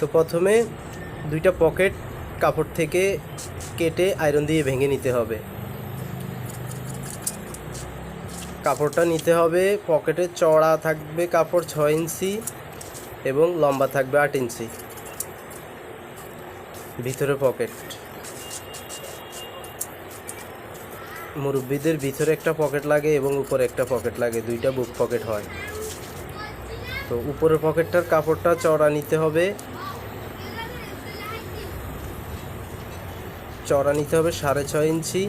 তো প্রথমে দুইটা পকেট কাপড় থেকে কেটে আয়রন দিয়ে ভেঙে নিতে হবে। কাপড়টা নিতে হবে, পকেটে চড়া থাকবে কাপড় ছয় ইঞ্চি এবং লম্বা থাকবে আট ইঞ্চি। ভিতরে পকেট। মুরব্বীদের ভিতরে একটা পকেট লাগে এবং উপরে একটা পকেট লাগে, দুইটা বুক পকেট হয়। তো উপরের পকেটটার কাপড়টা চড়া নিতে হবে চড়া নিতে হবে সাড়ে ছয় ইঞ্চি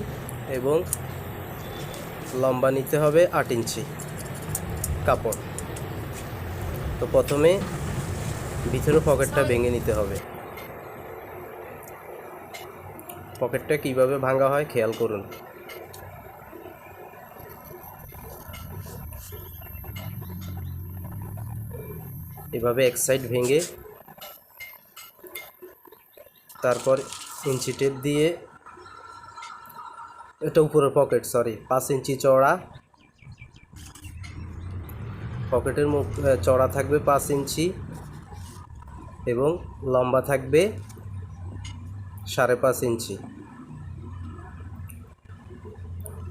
এবং লম্বা নিতে হবে আট ইঞ্চি কাপড়। তো প্রথমে ভিতরে পকেটটা ভেঙে নিতে হবে। পকেটটা কীভাবে ভাঙা হয় খেয়াল করুন। এভাবে এক সাইড ভেঙে তারপর ইঞ্চি টেপ দিয়ে, এটা উপরের পকেট সরি পাঁচ ইঞ্চি চওড়া। পকেটের মুখ চওড়া থাকবে পাঁচ ইঞ্চি এবং লম্বা থাকবে সাড়ে পাঁচ ইঞ্চি।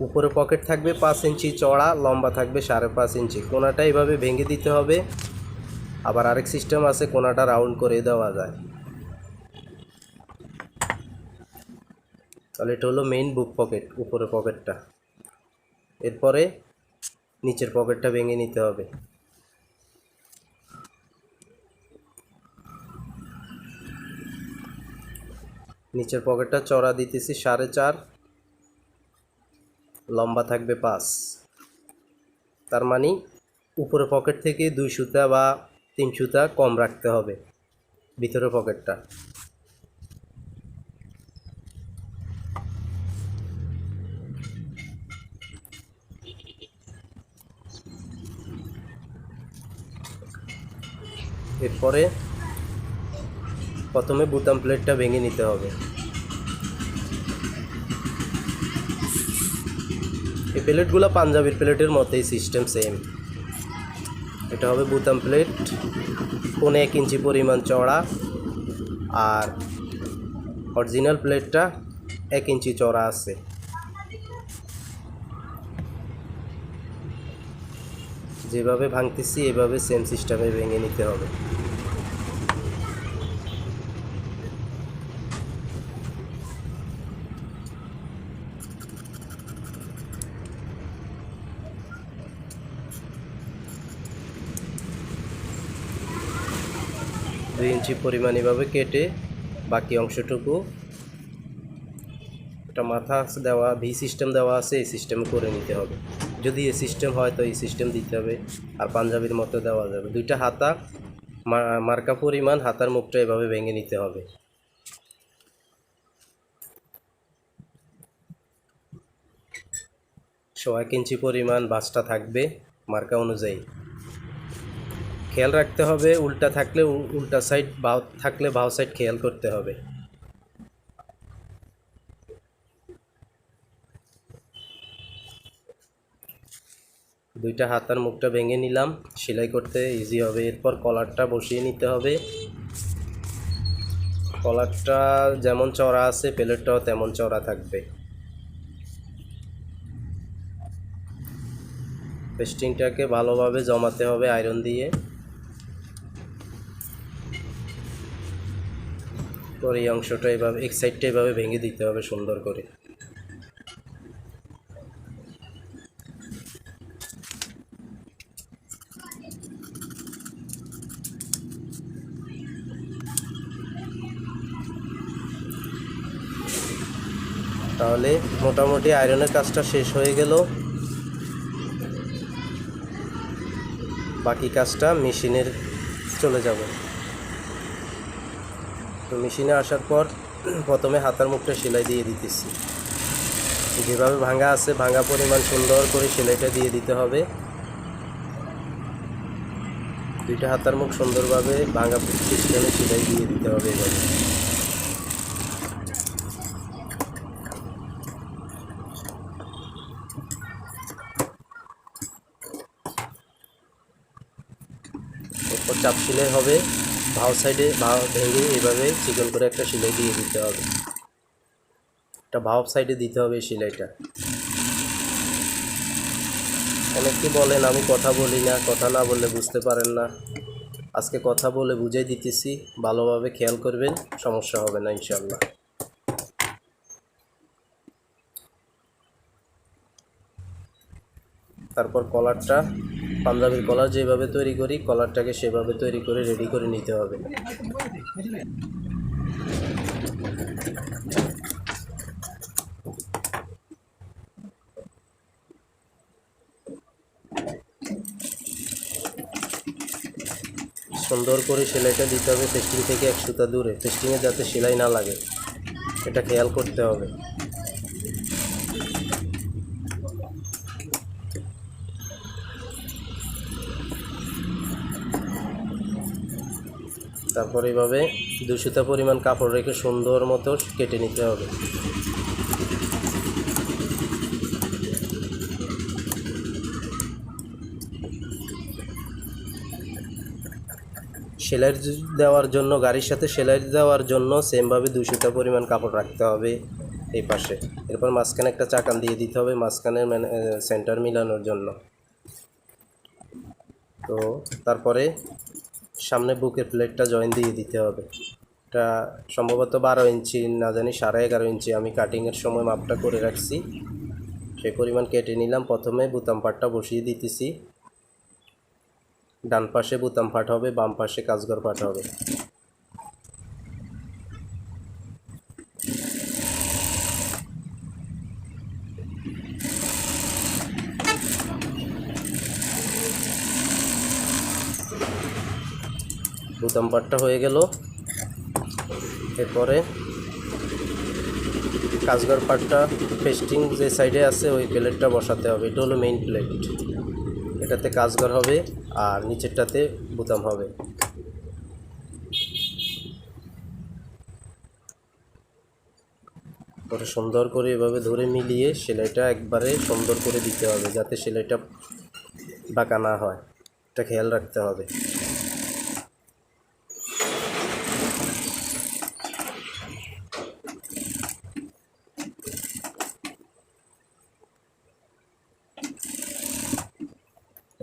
উপরে পকেট থাকবে পাঁচ ইঞ্চি চওড়া, লম্বা থাকবে সাড়ে পাঁচ ইঞ্চি। কোনাটা এভাবে ভেঙে দিতে হবে। আবার আরেক সিস্টেম আছে, কোনাটা রাউন্ড করে দেওয়া যায়। তাহলে এটা হলো মেইন বুক পকেট উপরে পকেটটা এরপরে নিচের পকেটটা ভেঙে নিতে হবে। নিচের পকেটটা চড়া দিতেছি সাড়ে চার, লম্বা থাকবে পাঁচ। তার মানে উপরে পকেট থেকে দুই সুতা বা তিন সুতা কম রাখতে হবে, ভিতরের পকেটটা এরপরে প্রথমে বুতাম প্লেটটা ভেঙে নিতে হবে। এই প্লেটগুলো পাঞ্জাবির প্লেটের মতোই সিস্টেম সেম। এটা হবে বুতাম প্লেট, পৌনে এক ইঞ্চি পরিমাণ চড়া আর অরিজিনাল প্লেটটা এক ইঞ্চি চড়া আছে। যেভাবে ভাঙতেছি, এভাবে সেম সিস্টেমে ভেঙে নিতে হবে। দুই ইঞ্চি পরিমাণ এভাবে কেটে বাকি অংশটুকু একটা মাথা দেওয়া ভি সিস্টেম দেওয়া আছে, এই সিস্টেমে করে নিতে হবে। যদি সিস্টেম হয়, তো এই সিস্টেম দিতে হবে। আর পাঞ্জাবির মতো দেওয়া যাবে। দুইটা হাতা মার্কা পরিমাণ, হাতার মুখটা এভাবে ভেঙে নিতে হবে। এক ইঞ্চি পরিমাণ বাসটা থাকবে মার্কা অনুযায়ী। খেয়াল রাখতে হবে, উল্টা থাকলে উল্টা সাইড বাও থাকলে বাও সাইড খেয়াল করতে হবে। দুইটা হাতার মুখটা ভেঙে নিলাম। সেলাই করতে ইজি হবে। এরপর কলারটা বসিয়ে নিতে হবে। কলারটা যেমন চড়া আছে, প্লেটটাও তেমন চড়া থাকবে। পেস্টিংটাকে ভালোভাবে জমাতে হবে আয়রন দিয়ে। পরে এই অংশটা এভাবে, এক সাইডটা এভাবে ভেঙে দিতে হবে সুন্দর করে। তাহলে মোটামুটি আয়রনের কাজটা শেষ হয়ে গেল। বাকি কাজটা মেশিনের চলে যাব। তো মেশিনে আসার পর প্রথমে হাতার মুখটা সেলাই দিয়ে দিতেছি। যেভাবে ভাঙা আছে, ভাঙা পরিমাণ সুন্দর করে সেলাইটা দিয়ে দিতে হবে। দুইটা হাতার মুখ সুন্দরভাবে ভাঙা সিস্টেমে সেলাই দিয়ে দিতে হবে এভাবে। এরপর চাপ সেলাই হবে ভাও সাইডে ভাও ভেঙে এইভাবে চিকন করে একটা সেলাই দিয়ে দিতে হবে। একটা ভাও সাইডে দিতে হবে এই সেলাইটা। অনেকে বলেন, আমি কথা বলি না, কথা না বললে বুঝতে পারেন না। আজকে কথা বলে বুঝাই দিতেছি, ভালোভাবে খেয়াল করবেন, সমস্যা হবে না ইনশাল্লাহ তারপর কলারটা পাঞ্জাবির কলার যেভাবে তৈরি করি, কলারটাকে সেভাবে তৈরি করে রেডি করে নিতে হবে। সুন্দর করে সেলাইটা দিতে হবে ফেস্টিং থেকে এক সুতা দূরে ফেস্টিংয়ে যাতে সেলাই না লাগে। এটা খেয়াল করতে হবে। তারপর এইভাবে দু পরিমাণ কাপড় রেখে সুন্দর মতো কেটে নিতে হবে। সেলাই দেওয়ার জন্য, গাড়ির সাথে সেলাই দেওয়ার জন্য সেমভাবে দুই পরিমাণ কাপড় রাখতে হবে এই পাশে। এরপর মাঝখানে একটা চাকান দিয়ে দিতে হবে মাঝখানের সেন্টার মিলানোর জন্য। তো তারপরে সামনে বুকের প্লেটটা জয়েন দিয়ে দিতে হবে। এটা সম্ভবত বারো ইঞ্চি, না জানি সাড়ে এগারো ইঞ্চি। আমি কাটিংয়ের সময় মাপটা করে রাখছি। সে পরিমাণ কেটে নিলাম। প্রথমে বুতাম পাটটা বসিয়ে দিতেছি। ডান পাশে বুতাম পাট হবে, বাম পাশে কাজগর পাট হবে। বুতাম হয়ে গেল। এরপরে কাজগর পাটটা পেস্টিং যে সাইডে আছে, ওই প্লেটটা বসাতে হবে। এটা হলো মেইন প্লেট এটাতে কাজগর হবে আর নিচেরটাতে বুতাম হবে। পরে সুন্দর করে এভাবে ধরে মিলিয়ে সেলাইটা একবারে সুন্দর করে দিতে হবে, যাতে সেলাইটা বাঁকা না হয়। এটা খেয়াল রাখতে হবে।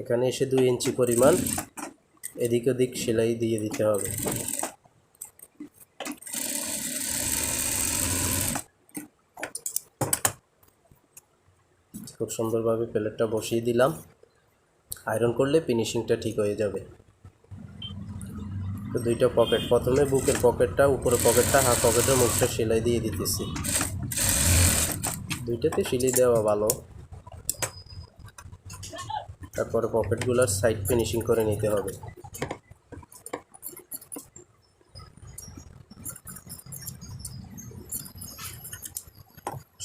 এখানে এসে দুই ইঞ্চি পরিমাণ এদিক ওদিক সেলাই দিয়ে দিতে হবে। খুব সুন্দরভাবে প্লেটটা বসিয়ে দিলাম। আয়রন করলে ফিনিশিংটা ঠিক হয়ে যাবে। তো দুইটা পকেট, প্রথমে বুকের পকেটটা উপরে পকেটটা, হাফ পকেটের মুখটা সেলাই দিয়ে দিতেছি। দুইটাতে সেলাই দেওয়া ভালো। তারপরে পকেটগুলোর সাইড ফিনিশিং করে নিতে হবে।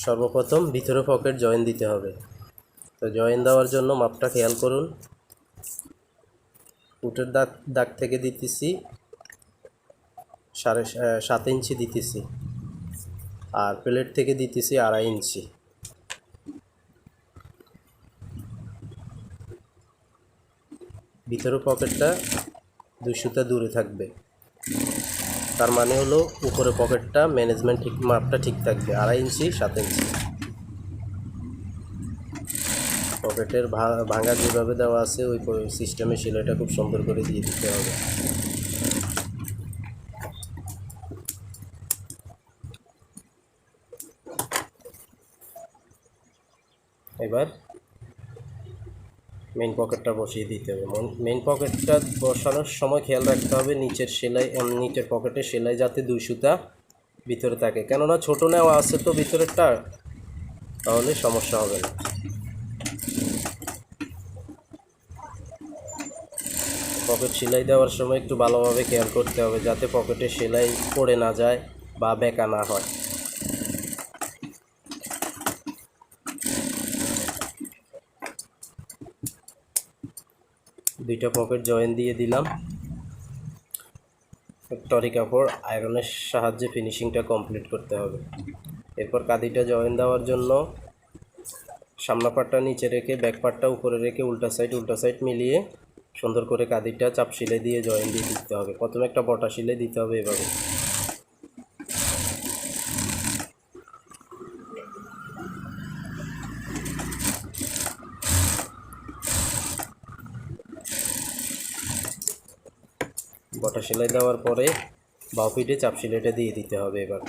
সর্বপ্রথম ভিতরে পকেট জয়েন দিতে হবে। তো জয়েন দেওয়ার জন্য মাপটা খেয়াল করুন। উটের দাগ দাগ থেকে দিতেছি, সাড়ে সাত ইঞ্চি দিতেছি। আর প্লেট থেকে দিতেছি আড়াই ইঞ্চি। ভিতরের পকেটটা দুই সুতা দূরে থাকবে। তার মানে হলো উপরে পকেটটা ম্যানেজমেন্ট ঠিক, মাপটা ঠিক থাকবে, আড়াই ইঞ্চি, সাত ইঞ্চি। পকেটের ভাঙা যেভাবে দেওয়া আছে, ওই সিস্টেমে সেলাইটা খুব সুন্দর করে দিয়ে দিতে হবে এবার মেন পকেটটা বসিয়ে দিতে হবে। মেন পকেটটা বসানোর সময় খেয়াল রাখতে হবে নিচের সেলাই নিচের পকেটে সেলাই যাতে দুই সুতা ভিতরে থাকে। কেননা ছোটো নেওয়া আছে তো ভিতরেরটা, তাহলে সমস্যা হবে না। পকেট সেলাই দেওয়ার সময় একটু ভালোভাবে খেয়াল করতে হবে যাতে পকেটে সেলাই পড়ে না যায় বা বেঁকা না হয়। দুইটা পকেট জয়েন দিয়ে দিলাম। টরি কাপড়, আয়রনের সাহায্যে ফিনিশিংটা কমপ্লিট করতে হবে। এরপর কাঁদিটা জয়েন দেওয়ার জন্য সামনা পাটটা নিচে রেখে ব্যাক পাটটা উপরে রেখে উল্টা সাইড উল্টা সাইড মিলিয়ে সুন্দর করে কাদিটা চাপ সিলে দিয়ে জয়েন দিয়ে দিতে হবে। প্রথমে একটা বটা সিলে দিতে হবে এভাবে বটা সেলাই দেওয়ার পরে বাউ পিঠে চাপ সেলাইটা দিয়ে দিতে হবে এবার।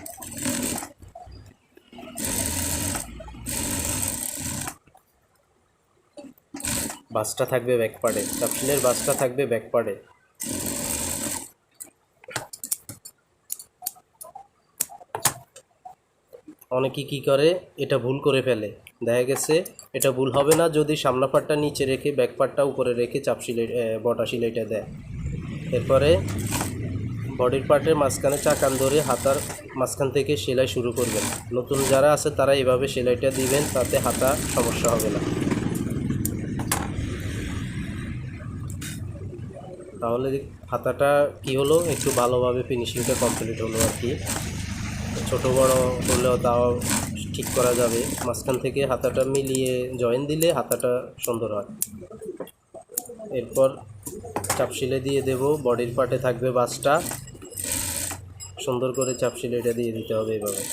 বাসটা থাকবে ব্যাক পার্টে চাপ সেলাইয়ের বাসটা থাকবে ব্যাক পার্টে অনেকে কি করে? এটা ভুল করে ফেলে। দেখা গেছে, এটা ভুল হবে না যদি সামনা পাটটা নিচে রেখে ব্যাক পার্টটা উপরে রেখে চাপ বটা সিলাইটা দেয়। এরপরে বডির পার্টের মাঝখানে চাকান ধরে হাতার মাঝখান থেকে সেলাই শুরু করবেন। নতুন যারা আছে তারা এভাবে সেলাইটা দিবেন, তাতে হাতা সমস্যা হবে না। তাহলে হাতাটা কি হলো? একটু ভালোভাবে ফিনিশিংটা কমপ্লিট হলো আর কি। ছোটো বড় করলেও তাও ঠিক করা যাবে। মাঝখান থেকে হাতাটা মিলিয়ে জয়েন দিলে হাতাটা সুন্দর হয়। এরপর চাপ সিলাই দিয়ে দেব, বডির পার্টে থাকবে বাসটা। সুন্দর করে চাপ সিলাইটা দিয়ে দিতে হবে এভাবে।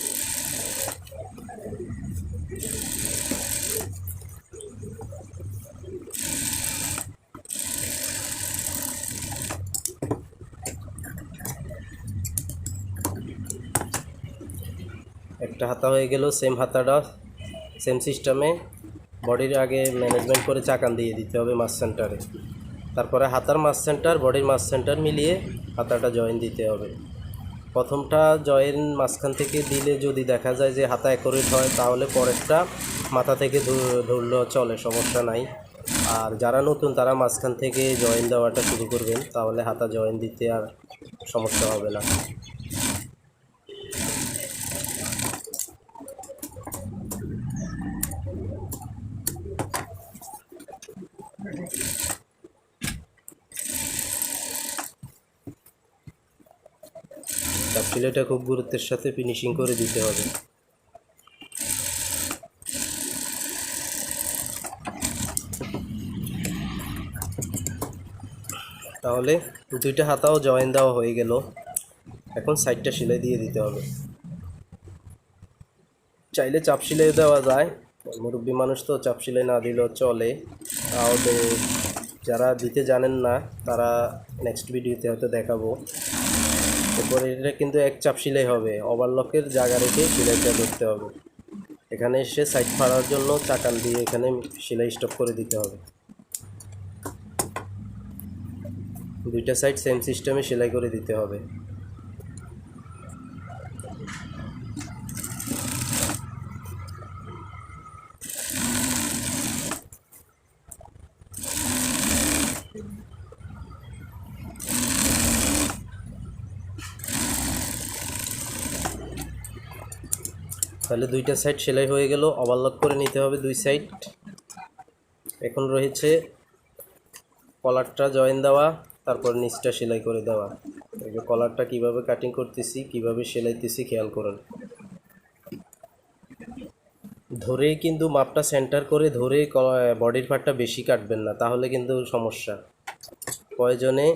একটা হাতা হয়ে গেল সেম হাতাটা সেম সিস্টেমে বডির আগে ম্যানেজমেন্ট করে চাকান দিয়ে দিতে হবে মাস সেন্টারে তারপরে হাতার মাস সেন্টার বডির মাস সেন্টার মিলিয়ে হাতাটা জয়েন দিতে হবে। প্রথমটা জয়েন মাঝখান থেকে দিলে যদি দেখা যায় যে হাতা অ্যাকোরেট হয়, তাহলে পরেরটা মাথা থেকে ধরলে ধরলেও চলে, সমস্যা নাই। আর যারা নতুন, তারা মাঝখান থেকে জয়েন দেওয়াটা শুরু করবেন, তাহলে হাতা জয়েন দিতে আর সমস্যা হবে না। চাপচিলাটা খুব গুরুত্বের সাথে ফিনিশিং করে দিতে হবে। তাহলে দুইটা হাতাও জয়েন দেওয়া হয়ে গেল। এখন সাইডটা সেলাই দিয়ে দিতে হবে। চাইলে চাপ সেলাই দেওয়া যায়। মুরব্বী মানুষ তো চাপ সেলাই না দিলেও চলে। তাহলে যারা দিতে জানেন না, তারা নেক্সট ভিডিওতে হয়তো দেখাবো। এরপরে এটা কিন্তু এক চাপ সিলাই হবে। ওভারলকের জায়গা রেখে সিলাইটা করতে হবে। এখানে এসে সাইড ফাড়ার জন্য চাকান দিয়ে এখানে সেলাই স্টপ করে দিতে হবে। দুইটা সাইড সেম সিস্টেমে সেলাই করে দিতে হবে। তাহলে দুইটা সাইড সেলাই হয়ে গেল ওভারলক করে নিতে হবে দুই সাইড এখন রয়েছে কলারটা জয়েন দেওয়া, তারপর নিচটা সেলাই করে দেওয়া। এই যে কলারটা কীভাবে কাটিং করতেছি, কীভাবে সেলাইতেছি, খেয়াল করুন। ধরেই কিন্তু মাপটা সেন্টার করে ধরে বডির পার্টটা বেশি কাটবেন না, তাহলে কিন্তু সমস্যা। প্রয়োজনে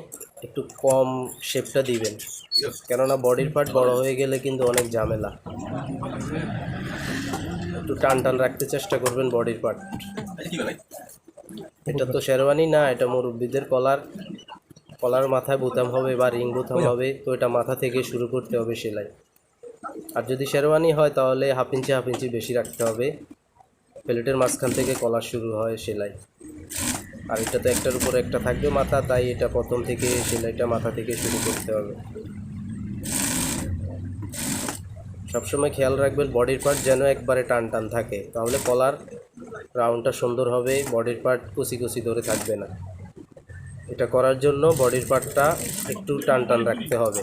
একটু কম শেপটা দিবেন, কেননা বডির পার্ট বড় হয়ে গেলে কিন্তু অনেক ঝামেলা। একটু টান টান রাখতে চেষ্টা করবেন বডির পার্ট এটা তো শেরওয়ানি না এটা মুরব্বীদের কলার। কলার মাথায় বোতাম হবে বা রিং বোতাম হবে তো এটা মাথা থেকে শুরু করতে হবে সেলাই। আর যদি শেরওয়ানি হয় তাহলে হাফ ইঞ্চি হাফ ইঞ্চি বেশি রাখতে হবে। প্লেটের মাঝখান থেকে কলার শুরু হয় সেলাই। আর এটা তো একটার উপর একটা থাকবে মাথা তাই এটা প্রথম থেকে সেলাইটা মাথা থেকে শুরু করতে হবে। সবসময় খেয়াল রাখবেন বডির পার্ট যেন একবারে টান টান থাকে। তাহলে কলার রাউন্ডটা সুন্দর হবে, বডির পার্ট কুচি কুচি ধরে থাকবে না। এটা করার জন্য বডির পার্টটা একটু টান টান রাখতে হবে।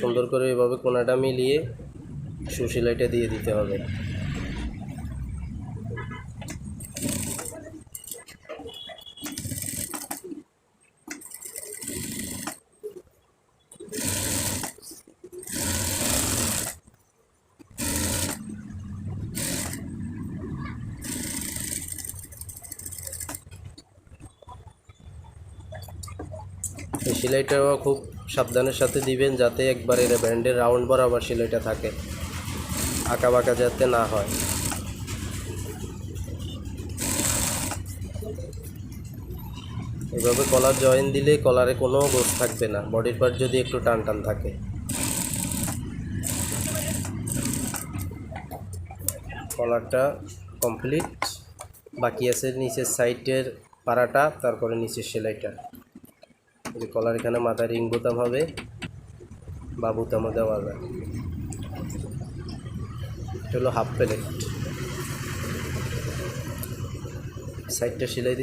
সুন্দর করে এভাবে কোনাটা মিলিয়ে সুশিলাইটা দিয়ে দিতে হবে। সেলাইটাও খুব সাবধানের সাথে দিবেন যাতে একবার একবারে ব্যান্ডের রাউন্ড বরাবর সেলাইটা থাকে। আঁকা বাঁকা যাতে না হয়। এভাবে কলার জয়েন দিলে কলারে কোনো গোছ থাকবে না। বডির পার্ট যদি একটু টান টান থাকে। কলারটা কমপ্লিট বাকি আছে নিচের সাইডের পাড়াটা, তারপরে নিচের সেলাইটা। কলার এখানে মাথায় রিং বোতাম হবে বা বোতামও দেওয়া যায় এটা হলো হাফ প্লেট সাইডটা সেলাই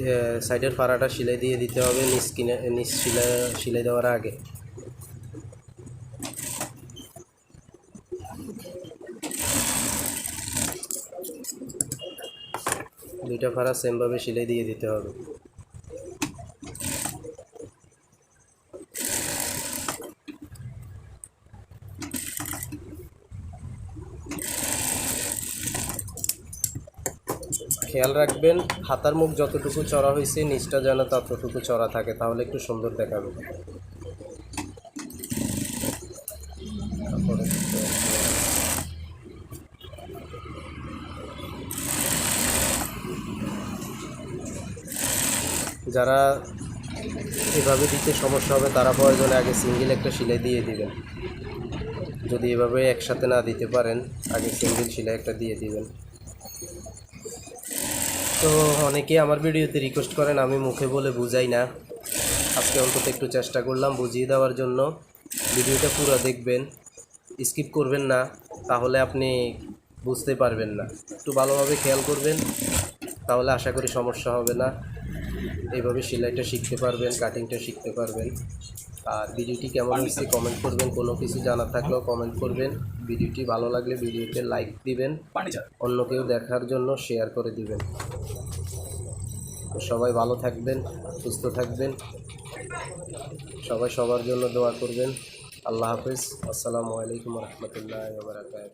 সাইডের পাড়াটা সেলাই দিয়ে দিতে হবে, নিচ কিনে নিচ সেলাই সেলাই দেওয়ার আগে। দুইটা ফাড়া সেমভাবে সেলাই দিয়ে দিতে হবে। খেয়াল রাখবেন, হাতার মুখ যতটুকু চড়া হয়েছে, নিচটা যেন ততটুকু চড়া থাকে, তাহলে একটু সুন্দর দেখাবে। যারা এভাবে দিতে সমস্যা হবে, তারা প্রয়োজনে আগে সিঙ্গেল একটা সেলাই দিয়ে দিবেন। যদি এভাবে একসাথে না দিতে পারেন, আগে সিঙ্গেল সেলাই একটা দিয়ে দিবেন। তো অনেকেই আমার ভিডিওতে রিকোয়েস্ট করেন, আমি মুখে বলে বুঝাই না। আজকে অন্তত একটু চেষ্টা করলাম বুঝিয়ে দেওয়ার জন্য। ভিডিওটা পুরো দেখবেন স্কিপ করবেন না, তাহলে আপনি বুঝতে পারবেন না। একটু ভালোভাবে খেয়াল করবেন, তাহলে আশা করি সমস্যা হবে না। এইভাবে সেলাইটা শিখতে পারবেন কাটিংটা শিখতে পারবেন। আর ভিডিওটি কেমন হয়েছে কমেন্ট করবেন। কোনো কিছু জানার থাকলেও কমেন্ট করবেন। ভিডিওটি ভালো লাগলে ভিডিওতে লাইক দিবেন। অন্য কেউ দেখার জন্য শেয়ার করে দিবেন। তো সবাই ভালো থাকবেন সুস্থ থাকবেন। সবাই সবার জন্য দোয়া করবেন। আল্লাহ হাফেজ। আসসালামু আলাইকুম রহমতুল্লাহ বারকাত